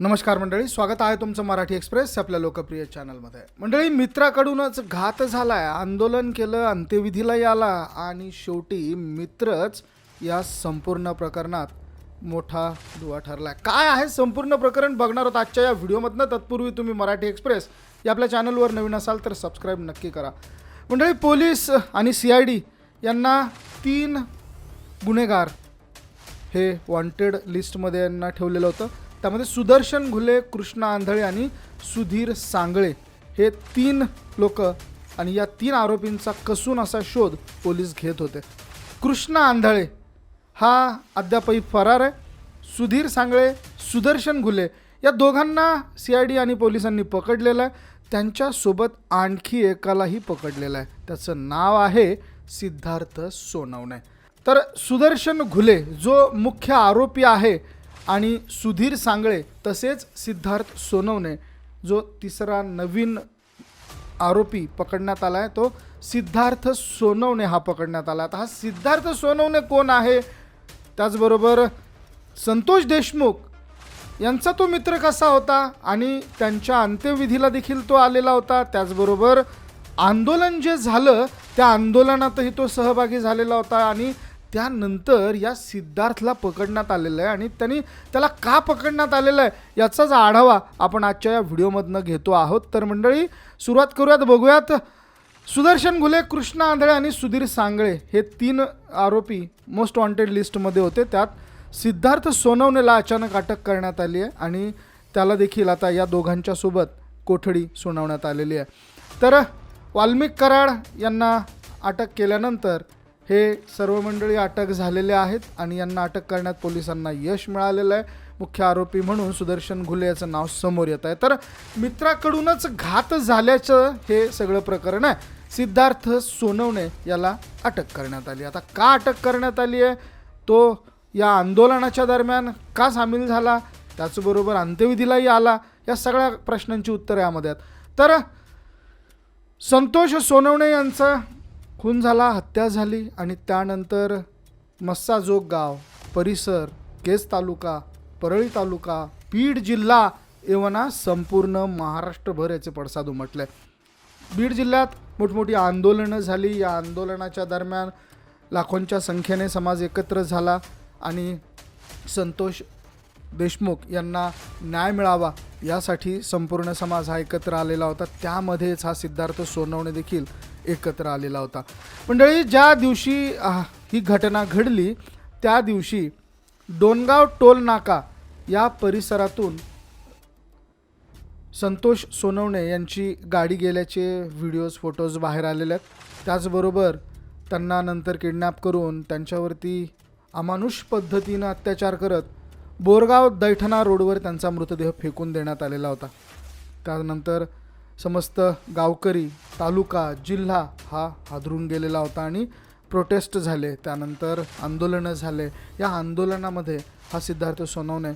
नमस्कार मंडळी स्वागत आहे तुमचं मराठी एक्सप्रेस आपल्या लोकप्रिय चॅनलमध्ये. मंडळी मित्राकडूनच घात झालाय. आंदोलन केलं अंत्यविधीलाही आला आणि शेवटी मित्रच या संपूर्ण प्रकरणात मोठा दुवा ठरलाय. काय आहे संपूर्ण प्रकरण बघणार आहोत आजच्या या व्हिडिओमधनं? तत्पूर्वी तुम्ही मराठी एक्सप्रेस या आपल्या चॅनलवर नवीन असाल तर सबस्क्राईब नक्की करा. मंडळी पोलीस आणि सी आय डी यांना तीन गुन्हेगार हे वॉन्टेड लिस्टमध्ये यांना ठेवलेलं होतं. त्यामध्ये सुदर्शन घुले कृष्णा आंधळे आणि सुधीर सांगळे हे तीन लोक आणि या तीन आरोपींचा कसून असा शोध पोलीस घेत होते. कृष्णा आंधळे हा अद्यापही फरार आहे. सुधीर सांगळे सुदर्शन घुले या दोघांना सी आय डी आणि पोलिसांनी पकडलेलं आहे. त्यांच्यासोबत आणखी एकालाही पकडलेलं आहे. त्याचं नाव आहे सिद्धार्थ सोनवणे. तर सुदर्शन घुले जो मुख्य आरोपी आहे आणि सुधीर सांगळे तसेच सिद्धार्थ सोनवणे जो तिसरा नवीन आरोपी पकडण्यात आला आहे तो सिद्धार्थ सोनवणे हा पकडण्यात आला. आता हा सिद्धार्थ सोनवणे कोण आहे? त्याचबरोबर संतोष देशमुख यांचा तो मित्र कसा होता? आणि त्यांच्या अंत्यविधीला देखील तो आलेला होता. त्याचबरोबर आंदोलन जे झालं त्या आंदोलनातही तो सहभागी झालेला होता. आणि त्यानंतर या सिद्धार्थला पकडण्यात आलेलं आहे आणि त्यांनी त्याला का पकडण्यात आलेलं आहे याचाच आढावा आपण आजच्या या व्हिडिओमधनं घेतो आहोत. तर मंडळी सुरुवात करूयात बघूयात. सुदर्शन घुले कृष्णा आंधळे आणि सुधीर सांगळे हे तीन आरोपी मोस्ट वॉन्टेड लिस्टमध्ये होते. त्यात सिद्धार्थ सोनवणेला अचानक अटक करण्यात आली आहे आणि त्याला देखील आता या दोघांच्या सोबत कोठडी सुनावण्यात आलेली आहे. तर वाल्मिक कराड यांना अटक केल्यानंतर हे सर्व मंडळी अटक झालेले आहेत आणि यांना अटक करण्यात पोलिसांना यश मिळालेलं आहे. मुख्य आरोपी म्हणून सुदर्शन घुले याचं नाव समोर येत आहे. तर मित्राकडूनच घात झाल्याचं हे सगळं प्रकरण आहे. सिद्धार्थ सोनवणे याला अटक करण्यात आली. आता का अटक करण्यात आली आहे? तो या आंदोलनाच्या दरम्यान का सामील झाला? त्याचबरोबर अंत्यविधीलाही आला. या सगळ्या प्रश्नांची उत्तरं यामध्ये आहेत. तर संतोष सोनवणे यांचं खून झाला हत्या झाली आणि त्यानंतर मस्साजोग गाव परिसर केस तालुका परळी तालुका बीड जिल्हा एवना संपूर्ण महाराष्ट्रभर याचे पडसाद उमटले. बीड जिल्ह्यात मोठमोठी आंदोलनं झाली. या आंदोलनाच्या दरम्यान लाखोंच्या संख्येने समाज एकत्र झाला आणि संतोष देशमुख यांना न्याय मिळावा यासाठी संपूर्ण समाज हा एकत्र आलेला होता. त्यामध्येच हा सिद्धार्थ सोनवणे देखील एकत्र आलेला होता. मंडळी ज्या दिवशी ही घटना घडली त्या दिवशी डोनगाव टोल नाका या परिसरातून संतोष सोनवणे यांची गाडी गेल्याचे व्हिडिओज फोटोज बाहेर आलेले आहेत. त्याचबरोबर त्यांना नंतर किडनॅप करून त्यांच्यावरती अमानुष पद्धतीनं अत्याचार करत बोरगाव दैठणा रोडवर त्यांचा मृतदेह फेकून देण्यात आलेला होता. त्यानंतर समस्त गावकरी तालुका जिल्हा हा हादरून गेलेला होता आणि प्रोटेस्ट झाले. त्यानंतर आंदोलनं झाले. या आंदोलनामध्ये हा सिद्धार्थ सोनवणे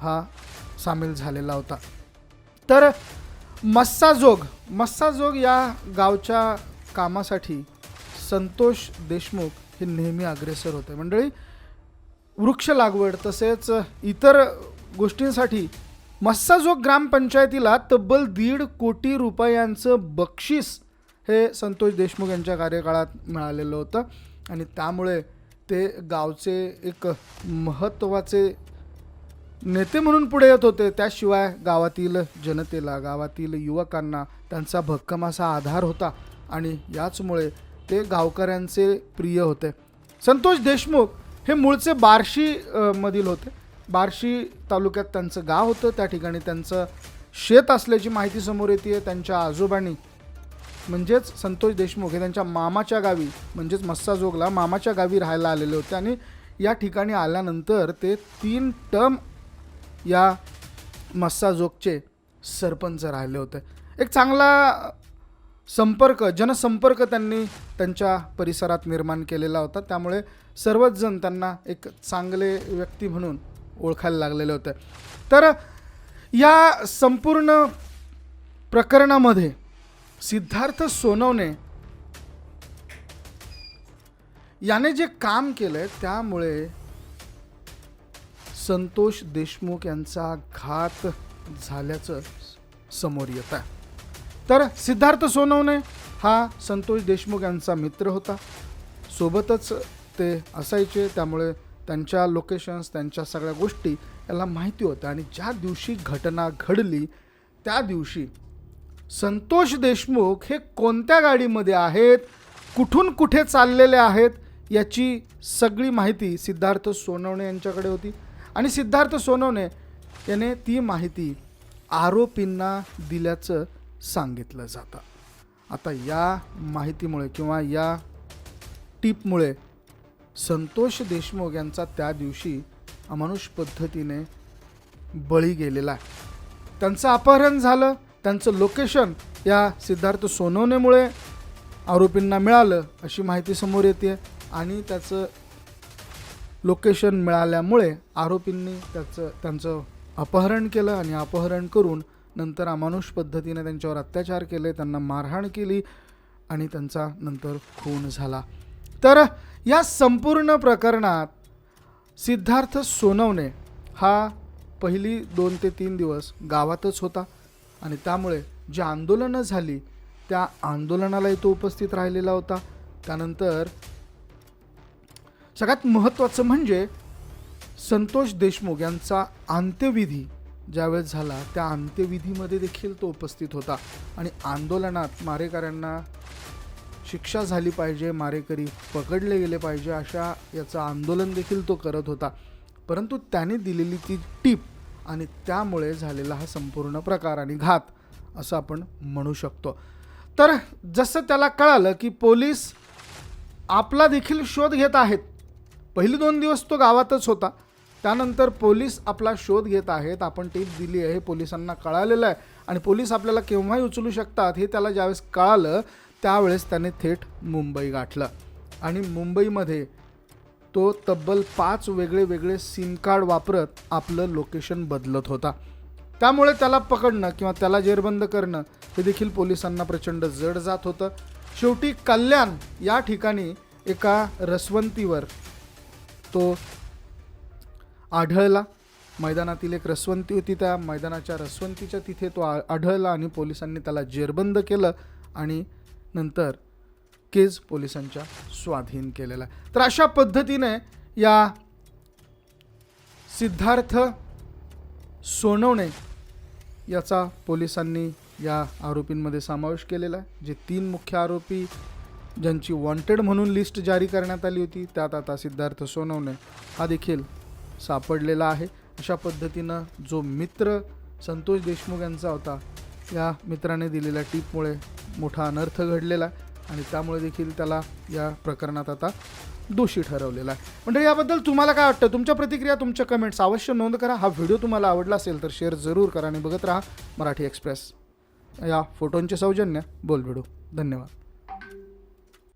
हा सामील झालेला होता. तर मस्साजोग मस्साजोग या गावच्या कामासाठी संतोष देशमुख हे नेहमी अग्रेसर होते. मंडळी वृक्ष लागवड तसेच इतर गोष्टींसाठी मस्साजोग ग्रामपंचायतीला तब्बल दीड कोटी रुपयांचं बक्षीस हे संतोष देशमुख यांच्या कार्यकाळात मिळालेलं होतं. आणि त्यामुळे ते गावचे एक महत्त्वाचे नेते म्हणून पुढे येत होते. त्याशिवाय गावातील जनतेला गावातील युवकांना त्यांचा भक्कम असा आधार होता आणि याचमुळे ते गावकऱ्यांचे प्रिय होते. संतोष देशमुख हे मूळचे बार्शी मधील होते. बार्शी तालुक्यात त्यांचं गाव होतं. त्या ठिकाणी त्यांचं शेत असल्याची माहिती समोर येते. त्यांच्या आजोबांनी म्हणजेच संतोष देशमुख हे त्यांच्या मामाच्या गावी म्हणजेच मस्साजोगला मामाच्या गावी राहायला आलेले होते. आणि या ठिकाणी आल्यानंतर ते तीन टर्म या मस्साजोगचे सरपंच राहिले होते. एक चांगला संपर्क जनसंपर्क त्यांनी त्यांच्या परिसरात निर्माण केलेला होता. त्यामुळे सर्वच जण त्यांना एक चांगले व्यक्ती म्हणून ओळखायला लागलेले होते. तर या संपूर्ण प्रकरणामध्ये सिद्धार्थ सोनवणे याने जे काम केलं त्यामुळे संतोष देशमुख यांचा घात झाल्याचं समोर येत आहे. तर सिद्धार्थ सोनवणे हा संतोष देशमुख यांचा मित्र होता. सोबतच ते असायचे त्यामुळे त्यांच्या लोकेशन्स त्यांच्या सगळ्या गोष्टी याला माहिती होत्या आणि ज्या दिवशी घटना घडली त्या दिवशी संतोष देशमुख हे कोणत्या गाडीमध्ये आहेत कुठून कुठे चाललेले आहेत याची सगळी माहिती सिद्धार्थ सोनवणे यांच्याकडे होती. आणि सिद्धार्थ सोनवणे याने ती माहिती आरोपींना दिल्याचं सांगितलं जातं. आता या माहितीमुळे किंवा या टीपमुळे संतोष देशमुख यांचा त्या दिवशी अमानुष पद्धतीने बळी गेलेला आहे. त्यांचं अपहरण झालं त्यांचं लोकेशन या सिद्धार्थ सोनवणेमुळे आरोपींना मिळालं अशी माहिती समोर येते आणि त्याचं लोकेशन मिळाल्यामुळे आरोपींनी त्याचं त्यांचं अपहरण केलं आणि अपहरण करून नंतर अमानुष पद्धतीने त्यांच्यावर अत्याचार केले त्यांना मारहाण केली आणि त्यांचा नंतर खून झाला. तर या संपूर्ण प्रकरणात सिद्धार्थ सोनवणे हा पहिली दोन ते तीन दिवस गावातच होता. आणि त्यामुळे जी आंदोलनं झाली त्या आंदोलनालाही तो उपस्थित राहिलेला होता. त्यानंतर सगळ्यात महत्त्वाचं म्हणजे संतोष देशमुख यांचा अंत्यविधी ज्यावेळेस झाला त्या अंत्यविधीमध्ये देखील तो उपस्थित होता. आणि आंदोलनात मारेकऱ्यांना शिक्षा झाली पाहिजे मारेकरी पकडले गेले पाहिजे अशा याचं आंदोलन देखील तो करत होता. परंतु त्याने दिलेली ती टीप आणि त्यामुळे झालेला हा संपूर्ण प्रकार आणि घात असं आपण म्हणू शकतो. तर जसं त्याला कळालं की पोलीस आपला देखील शोध घेत आहेत. पहिले दोन दिवस तो गावातच होता. त्यानंतर पोलीस आपला शोध घेत आहेत. आपण टीप दिली आहे पोलिसांना कळालेलं आहे. आणि पोलीस आपल्याला केव्हाही उचलू शकतात हे त्याला ज्यावेळेस कळालं त्यावेळेस त्याने थेट मुंबई गाठलं. आणि मुंबईमध्ये तो तब्बल पाच वेगळे वेगळे सिम कार्ड वापरत आपलं लोकेशन बदलत होता. त्यामुळे त्याला पकडणं किंवा त्याला जेरबंद करणं हे देखील पोलिसांना प्रचंड जड जात होतं. शेवटी कल्याण या ठिकाणी एका रसवंतीवर तो आढळला. मैदानातील एक रसवंती होती त्या मैदानाच्या रसवंतीच्या तिथे तो आढळला आणि पोलिसांनी त्याला जेरबंद केलं आणि नंतर केज पोलिसांच्या स्वाधीन केलेला आहे. तर अशा पद्धतीने या सिद्धार्थ सोनवणे याचा पोलिसांनी या आरोपींमध्ये समावेश केलेला आहे जे तीन मुख्य आरोपी ज्यांची वॉन्टेड म्हणून लिस्ट जारी करण्यात आली होती त्यात आता सिद्धार्थ सोनवणे हा देखील सापडलेला आहे अशा पद्धतीनं जो मित्र संतोष देशमुख यांचा होता या मित्राने दिलेल्या टीपमुळे मोठा अनर्थ घडलेला आहे आणि त्यामुळे देखील त्याला या प्रकरणात आता दोषी ठरवलेला आहे. म्हणजे याबद्दल तुम्हाला काय वाटतं? तुमच्या प्रतिक्रिया तुमच्या कमेंट्स अवश्य नोंद करा. हा व्हिडिओ तुम्हाला आवडला असेल तर शेअर जरूर करा आणि बघत राहा मराठी एक्सप्रेस या फोटोंचे सौजन्य बोल व्हिडिओ धन्यवाद.